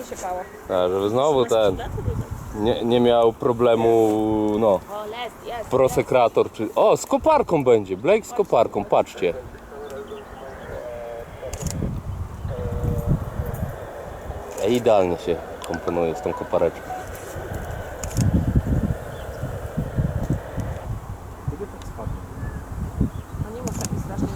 nie siepało. A, żeby znowu ten nie, nie miał problemu, no, prosekrator czy... O, z koparką będzie, Blake z koparką, patrzcie. E, idealnie się komponuje z tą kopareczką. No Oni mu taki strasznie